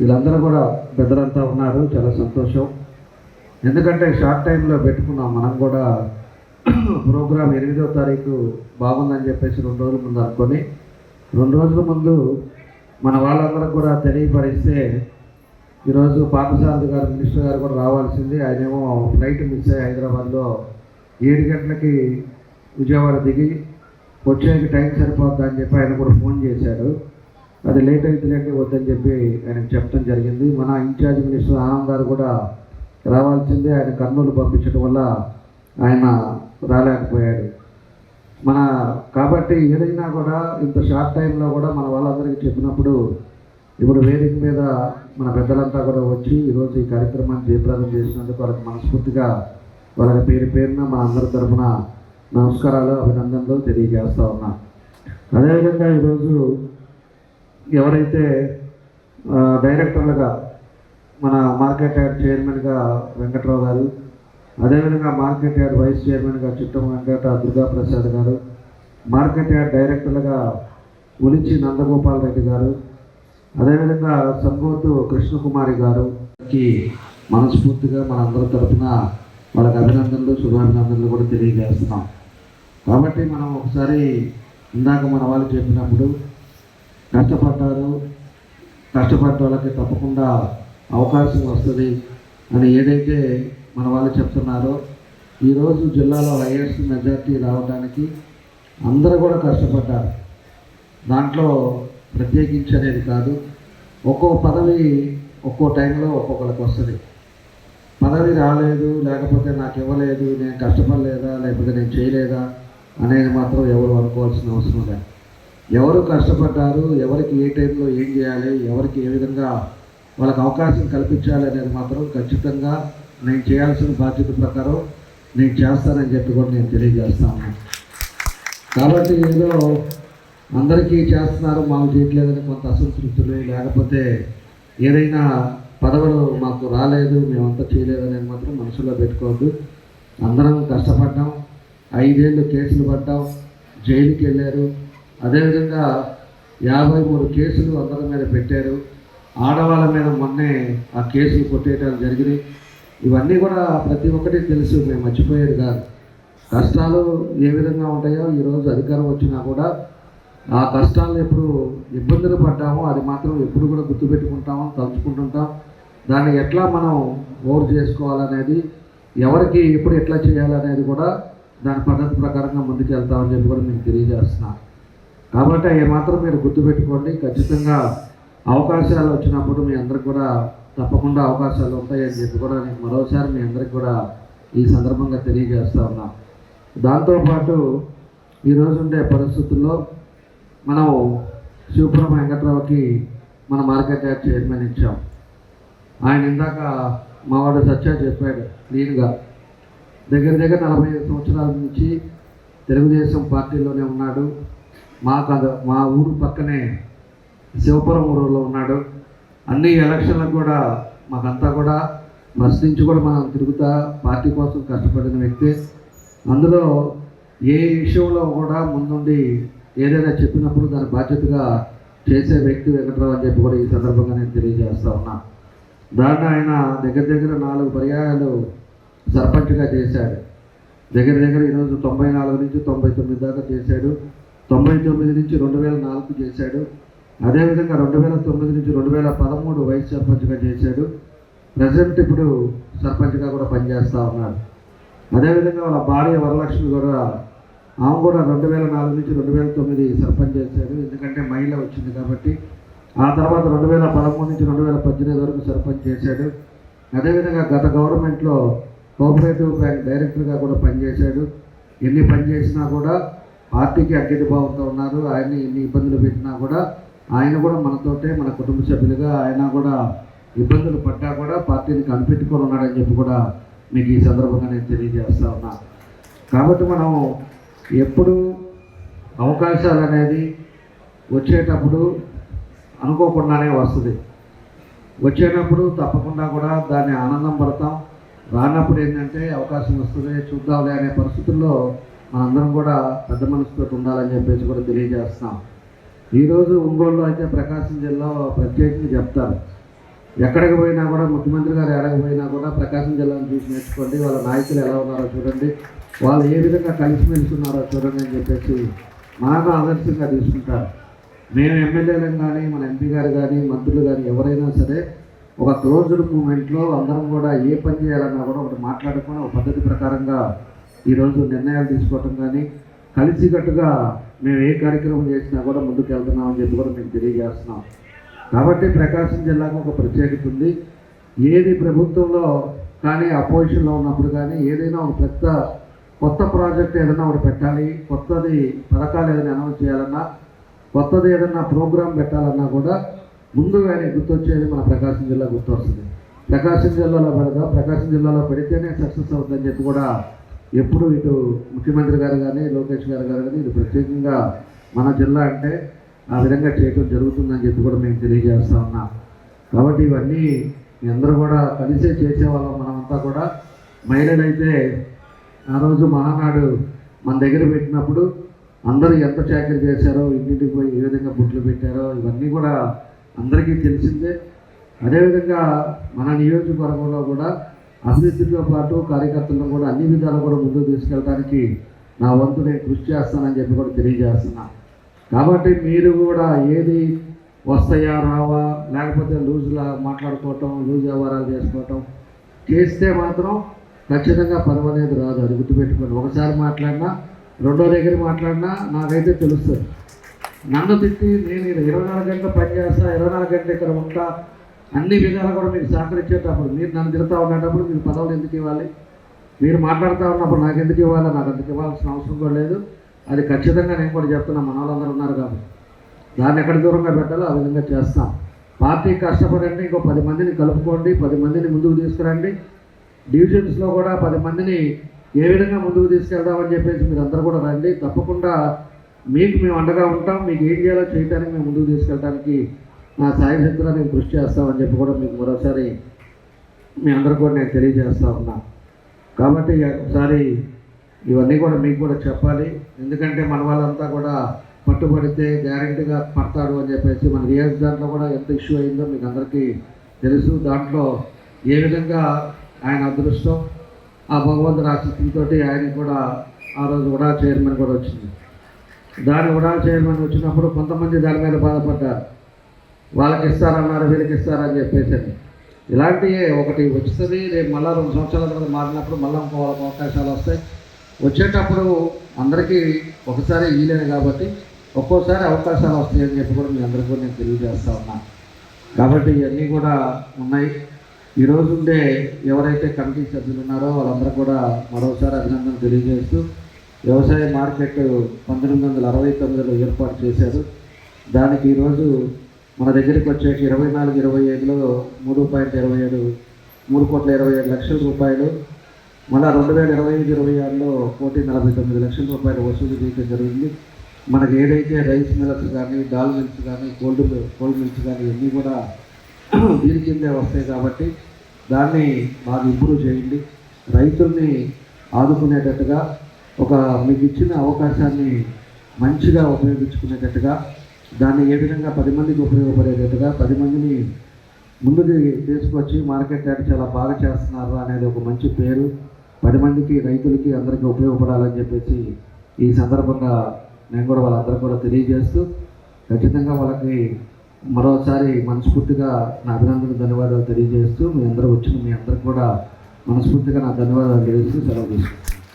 వీళ్ళందరూ కూడా పెద్దలంతా ఉన్నారు. చాలా సంతోషం. ఎందుకంటే షార్ట్ టైంలో పెట్టుకున్నాం. మనం కూడా ప్రోగ్రామ్ ఎనిమిదో తారీఖు బాగుందని చెప్పేసి రెండు రోజుల ముందు అనుకొని రెండు రోజుల ముందు మన వాళ్ళందరూ కూడా తెలియపరిస్తే ఈరోజు పార్థసారథి గారు మినిస్టర్ గారు కూడా రావాల్సింది. ఆయనేమో ఫ్లైట్ మిస్ అయ్యి హైదరాబాద్లో ఏడు గంటలకి విజయవాడ దిగి వచ్చేకి టైం సరిపోద్దని చెప్పి ఆయన కూడా ఫోన్ చేశాడు అది లేట్ అవుతుందంటే వద్దని చెప్పి ఆయనకు చెప్పడం జరిగింది. మన ఇన్ఛార్జ్ మినిస్టర్ ఆనంద్ గారు కూడా రావాల్సిందే ఆయన కర్నూలు పంపించడం వల్ల ఆయన రాలేకపోయాడు. మన కాబట్టి ఏదైనా కూడా ఇంత షార్ట్ టైంలో కూడా మన వాళ్ళందరికీ చెప్పినప్పుడు ఇప్పుడు వేదిక మీద మన పెద్దలంతా కూడా వచ్చి ఈరోజు ఈ కార్యక్రమాన్ని జయప్రదం చేసినందుకు వాళ్ళకి మనస్ఫూర్తిగా వాళ్ళకి పేరు పేరున మన అందరి తరఫున నమస్కారాలు అభినందనలు తెలియజేస్తా ఉన్నా. అదేవిధంగా ఈరోజు ఎవరైతే డైరెక్టర్లుగా మన మార్కెట్ యార్డ్ చైర్మన్గా వెంకట్రావు గారు అదేవిధంగా మార్కెట్ యార్డ్ వైస్ చైర్మన్గా చిట్టం వెంకట దుర్గాప్రసాద్ గారు మార్కెట్ యార్డ్ డైరెక్టర్లుగా ఉలిచి నందగోపాల్ రెడ్డి గారు అదేవిధంగా సంబోతు కృష్ణకుమారి గారుకి మనస్ఫూర్తిగా మనందరి తరఫున వాళ్ళకి అభినందనలు శుభాభినందనలు కూడా తెలియజేస్తున్నాం. కాబట్టి మనం ఒకసారి ఇందాక మన వాళ్ళు చెప్పినప్పుడు కష్టపడ్డారు. కష్టపడ్డ వాళ్ళకి తప్పకుండా అవకాశం వస్తుంది అని ఏదైతే మన వాళ్ళు చెప్తున్నారో ఈరోజు జిల్లాలో హైయెస్ట్ మెజార్టీ రావడానికి అందరూ కూడా కష్టపడ్డారు. దాంట్లో ప్రత్యేకించి అనేది కాదు ఒక్కో పదవి ఒక్కో టైంలో ఒక్కొక్కరికి వస్తుంది. పదవి రాలేదు లేకపోతే నాకు ఇవ్వలేదు నేను కష్టపడలేదా లేకపోతే నేను చేయలేదా అనేది మాత్రం ఎవరు అనుకోవాల్సిన అవసరం లేదు. ఎవరు కష్టపడ్డారు ఎవరికి ఏ టైంలో ఏం చేయాలి ఎవరికి ఏ విధంగా వాళ్ళకి అవకాశం కల్పించాలి అనేది మాత్రం ఖచ్చితంగా నేను చేయాల్సిన బాధ్యత ప్రకారం నేను చేస్తానని చెప్పి కూడా నేను తెలియజేస్తాను కాబట్టి ఏదో అందరికీ చేస్తున్నారు మాకు చేయట్లేదని కొంత అసంతృప్తులు. లేకపోతే ఏదైనా పదవులు మాకు రాలేదు మేమంతా చేయలేదని మాత్రం మనసులో పెట్టుకోవద్దు. అందరం కష్టపడ్డాం ఐదేళ్ళు కేసులు పడ్డాం జైలుకి వెళ్ళారు అదేవిధంగా యాభై మూడు కేసులు అందరి మీద పెట్టారు. ఆడవాళ్ళ మీద మొన్నే ఆ కేసులు కొట్టేయడం జరిగినాయి ఇవన్నీ కూడా ప్రతి ఒక్కటి తెలుసు మేము మర్చిపోయేది కాదు. కష్టాలు ఏ విధంగా ఉంటాయో ఈరోజు అధికారం వచ్చినా కూడా ఆ కష్టాలు ఎప్పుడు ఇబ్బందులు పడ్డామో అది మాత్రం ఎప్పుడు కూడా గుర్తుపెట్టుకుంటాము తలుచుకుంటుంటాం. దాన్ని ఎట్లా మనం ఓవర్ చేసుకోవాలనేది ఎవరికి ఎప్పుడు ఎట్లా చేయాలనేది కూడా దాని పద్ధతి ప్రకారంగా ముందుకు వెళ్తామని చెప్పి కూడా మీకు తెలియజేస్తున్నాను. కాబట్టి అవి మాత్రం మీరు గుర్తుపెట్టుకోండి. ఖచ్చితంగా అవకాశాలు వచ్చినప్పుడు మీ అందరికి కూడా తప్పకుండా అవకాశాలు ఉంటాయని చెప్పి కూడా నేను మరోసారి మీ అందరికి కూడా ఈ సందర్భంగా తెలియజేస్తా ఉన్నాం. దాంతోపాటు ఈరోజు ఉండే పరిస్థితుల్లో మనం శివపురం వెంకట్రావుకి మన మార్కెట్ యార్డ్ చైర్మన్ ఇచ్చాం. ఆయన ఇందాక మావాడు సత్య చెప్పాడు క్లీన్గా. దగ్గర దగ్గర నలభై ఐదు సంవత్సరాల నుంచి తెలుగుదేశం పార్టీలోనే ఉన్నాడు. మాకు మా ఊరు పక్కనే శివపురం ఊరిలో ఉన్నాడు. అన్ని ఎలక్షన్లకు కూడా మాకంతా కూడా బస్ నుంచి కూడా మనం తిరుగుతా పార్టీ కోసం కష్టపడిన వ్యక్తి. అందులో ఏ విషయంలో కూడా ముందుండి ఏదైనా చెప్పినప్పుడు దాని బాధ్యతగా చేసే వ్యక్తి వెంకట్రావు అని చెప్పి కూడా ఈ సందర్భంగా నేను తెలియజేస్తా ఉన్నా. దాన్ని ఆయన దగ్గర దగ్గర నాలుగు పర్యాయాలు సర్పంచ్గా చేశాడు. దగ్గర దగ్గర ఈరోజు తొంభై నాలుగు నుంచి తొంభై తొమ్మిది దాకా చేశాడు. తొంభై తొమ్మిది నుంచి రెండు వేల నాలుగు చేశాడు. అదేవిధంగా రెండు వేల తొమ్మిది నుంచి రెండు వేల పదమూడు వైస్ సర్పంచ్గా చేశాడు. ప్రజెంట్ ఇప్పుడు సర్పంచ్గా కూడా పనిచేస్తూ ఉన్నాడు. అదేవిధంగా వాళ్ళ భార్య వరలక్ష్మి కూడా ఆమె కూడా రెండు వేల నాలుగు నుంచి రెండు వేల తొమ్మిది సర్పంచ్ చేశారు ఎందుకంటే మహిళ వచ్చింది కాబట్టి ఆ తర్వాత రెండు వేల పదమూడు నుంచి రెండు వేల పద్దెనిమిది వరకు సర్పంచ్ చేశాడు. అదేవిధంగా గత గవర్నమెంట్లో కోఆపరేటివ్ బ్యాంక్ డైరెక్టర్గా కూడా పనిచేశాడు. ఎన్ని పని చేసినా కూడా పార్టీకి అడ్డటి భావంతో ఉన్నారు. ఆయన్ని ఎన్ని ఇబ్బందులు పెట్టినా కూడా ఆయన కూడా మనతోటే మన కుటుంబ సభ్యులుగా ఆయన కూడా ఇబ్బందులు పడ్డా కూడా పార్టీని కనిపెట్టుకొని ఉన్నాడని చెప్పి కూడా మీకు ఈ సందర్భంగా నేను తెలియజేస్తా ఉన్నా. కాబట్టి మనం ఎప్పుడు అవకాశాలు అనేది వచ్చేటప్పుడు అనుకోకుండానే వస్తుంది. వచ్చేటప్పుడు తప్పకుండా కూడా దాన్ని ఆనందం పడతాం. రానప్పుడు ఏంటంటే అవకాశం వస్తుంది. చూద్దాంలే అనే పరిస్థితుల్లో మనందరం కూడా పెద్ద మనసుతో ఉండాలని చెప్పేసి కూడా తెలియజేస్తాం. ఈరోజు ఒంగోలులో అయితే ప్రకాశం జిల్లా ప్రత్యేకంగా చెప్తారు. ఎక్కడికి పోయినా కూడా ముఖ్యమంత్రి గారు ఎక్కడికి పోయినా కూడా ప్రకాశం జిల్లాను చూసి నేర్చుకోండి వాళ్ళ నాయకులు ఎలా ఉన్నారో చూడండి వాళ్ళు ఏ విధంగా కలిసిమెలిసి ఉన్నారో చూడండి అని చెప్పేసి మనకు ఆదర్శంగా తీసుకుంటారు. మేము ఎమ్మెల్యేలను కానీ మన ఎంపీ గారు కానీ మంత్రులు కానీ ఎవరైనా సరే ఒక క్లోజ్డ్ మూమెంట్లో అందరం కూడా ఏ పని చేయాలన్నా కూడా ఒకటి మాట్లాడుకుని ఒక పద్ధతి ప్రకారంగా ఈరోజు నిర్ణయాలు తీసుకోవటం కానీ కలిసికట్టుగా మేము ఏ కార్యక్రమం చేసినా కూడా ముందుకు వెళ్తున్నామని చెప్పి కూడా మేము తెలియజేస్తున్నాం. కాబట్టి ప్రకాశం జిల్లాకు ఒక ప్రత్యేకత ఉంది. ఏది ప్రభుత్వంలో కానీ అపోజిషన్లో ఉన్నప్పుడు కానీ ఏదైనా ఒక పెద్ద కొత్త ప్రాజెక్ట్ ఏదైనా ఒకటి పెట్టాలి కొత్తది పథకాలు ఏదైనా అనౌన్స్ చేయాలన్నా కొత్తది ఏదైనా ప్రోగ్రాం పెట్టాలన్నా కూడా ముందుగానే గుర్తొచ్చేది మన ప్రకాశం జిల్లా గుర్తొస్తుంది. ప్రకాశం జిల్లాలో పెడదాం ప్రకాశం జిల్లాలో పెడితేనే సక్సెస్ అవుతుందని చెప్పి కూడా ఎప్పుడు ఇటు ముఖ్యమంత్రి గారు కానీ లోకేష్ గారు గారు కానీ ఇది ప్రత్యేకంగా మన జిల్లా అంటే ఆ విధంగా చేయటం జరుగుతుందని చెప్పి కూడా మేము తెలియజేస్తా ఉన్నాం. కాబట్టి ఇవన్నీ మీ అందరూ కూడా కలిసే చేసేవాళ్ళం మనమంతా కూడా. మహిళలైతే ఆ రోజు మహానాడు మన దగ్గర పెట్టినప్పుడు అందరూ ఎంత చాకరీ చేశారో ఇంటింటికి పోయి ఏ విధంగా బుట్లు పెట్టారో ఇవన్నీ కూడా అందరికీ తెలిసిందే. అదేవిధంగా మన నియోజకవర్గంలో కూడా అభివృద్ధితో పాటు కార్యకర్తలను కూడా అన్ని విధాలు కూడా ముందుకు తీసుకెళ్ళడానికి నా వంతు నేను కృషి చేస్తానని చెప్పి కూడా తెలియజేస్తున్నా. కాబట్టి మీరు కూడా ఏది వస్తాయా రావా లేకపోతే లూజ్లా మాట్లాడుకోవటం లూజ్ వ్యవహారాలు చేసుకోవటం చేస్తే మాత్రం ఖచ్చితంగా పదవి అనేది రాదు. అది గుర్తుపెట్టుకోండి. ఒకసారి మాట్లాడినా రెండో దగ్గర మాట్లాడినా నాకైతే తెలుస్తుంది. నన్ను తిట్టి నేను ఇరవై నాలుగు గంటలు పనిచేస్తా ఇరవై నాలుగు గంటలు ఇక్కడ ఉంటా అన్ని విధాలు కూడా మీకు సహకరించేటప్పుడు మీరు నన్ను తిరుగుతూ ఉండేటప్పుడు మీరు పదవులు ఎందుకు ఇవ్వాలి? మీరు మాట్లాడుతూ ఉన్నప్పుడు నాకు ఎందుకు ఇవ్వాలి? నాకు అందుకు ఇవ్వాల్సిన అవసరం కూడా లేదు. అది ఖచ్చితంగా నేను కూడా చెప్తున్నా మన వాళ్ళందరూ ఉన్నారు కాబట్టి. దాన్ని ఎక్కడ దూరంగా పెట్టాలో ఆ విధంగా చేస్తాం. పార్టీ కష్టపడండి ఇంకో పది మందిని కలుపుకోండి పది మందిని ముందుకు తీసుకురండి. డివిజన్స్లో కూడా పది మందిని ఏ విధంగా ముందుకు తీసుకెళ్దామని చెప్పేసి మీరు అందరూ కూడా రండి. తప్పకుండా మీకు మేము అండగా ఉంటాం. మీకు ఏం చేయాలో చేయడానికి మేము ముందుకు తీసుకెళ్ళడానికి నా సాయి శక్తిలో నేను కృషి చేస్తామని చెప్పి కూడా మీకు మరోసారి మీ అందరూ కూడా నేను తెలియజేస్తా ఉన్నా. కాబట్టి ఒకసారి ఇవన్నీ కూడా మీకు కూడా చెప్పాలి. ఎందుకంటే మన వాళ్ళంతా కూడా పట్టుబడితే గ్యారెంటీగా పడతాడు అని చెప్పేసి మన రియాజ్ దాంట్లో కూడా ఎంత ఇష్యూ అయిందో మీకు అందరికీ తెలుసు. దాంట్లో ఏ విధంగా ఆయన అదృష్టం ఆ భగవంతుడు ఆశిస్తుతో ఆయన కూడా ఆ రోజు ఉడా చైర్మన్ కూడా వచ్చింది. దాని ఉడా చైర్మన్ వచ్చినప్పుడు కొంతమంది దాని మీద బాధపడ్డారు. వాళ్ళకి ఇస్తారన్నారు వీళ్ళకి ఇస్తారని చెప్పేసి. ఇలాంటివి ఒకటి వస్తుంది రేపు మళ్ళీ రెండు సంవత్సరాల తర్వాత మారినప్పుడు మళ్ళీ ఇంకో వాళ్ళకి అవకాశాలు వస్తాయి. వచ్చేటప్పుడు అందరికీ ఒకసారి వీలేదు కాబట్టి ఒక్కోసారి అవకాశాలు వస్తాయని చెప్పి కూడా మీ అందరికీ కూడా నేను తెలియజేస్తా ఉన్నా. కాబట్టి ఇవన్నీ కూడా ఉన్నాయి. ఈ ఉండే ఎవరైతే కమిటీ సభ్యులు ఉన్నారో వాళ్ళందరూ కూడా మరోసారి అభినందన తెలియజేస్తూ వ్యవసాయ మార్కెట్ పంతొమ్మిది వందల అరవై తొమ్మిదిలో ఏర్పాటు చేశారు. దానికి ఈరోజు మన దగ్గరికి వచ్చేసి ఇరవై నాలుగు ఇరవై ఐదులో మూడు పాయింట్ ఇరవై ఏడు మూడు కోట్ల ఇరవై ఏడు లక్షల రూపాయలు మళ్ళా రెండు వేల ఇరవై ఐదు ఇరవై ఆరులో కోటి నలభై తొమ్మిది లక్షల రూపాయలు వసూలు చేయడం జరిగింది. మనకి ఏదైతే రైస్ మిల్స్ కానీ డాల్ మిల్స్ కానీ కోల్డ్ కోల్డ్ మిల్స్ కానీ ఇవన్నీ కూడా దీని కిందే వస్తాయి కాబట్టి దాన్ని బాగా ఇంప్రూవ్ చేయండి. రైతుల్ని ఆదుకునేటట్టుగా ఒక మీకు ఇచ్చిన అవకాశాన్ని మంచిగా ఉపయోగించుకునేటట్టుగా దాన్ని ఏ విధంగా పది మందికి ఉపయోగపడేటట్టుగా పది మందిని ముందు తీసుకొచ్చి మార్కెట్ యార్డ్ చాలా బాగా చేస్తున్నారు అనేది ఒక మంచి పేరు. పది మందికి రైతులకి అందరికీ ఉపయోగపడాలని చెప్పేసి ఈ సందర్భంగా నేను కూడా వాళ్ళందరూ కూడా తెలియజేస్తూ ఖచ్చితంగా వాళ్ళకి మరోసారి మనస్ఫూర్తిగా నా అభినందన ధన్యవాదాలు తెలియజేస్తూ మీ అందరూ వచ్చిన మీ అందరికి కూడా మనస్ఫూర్తిగా నా ధన్యవాదాలు తెలియజేస్తూ సెలవు తీసుకుంటాను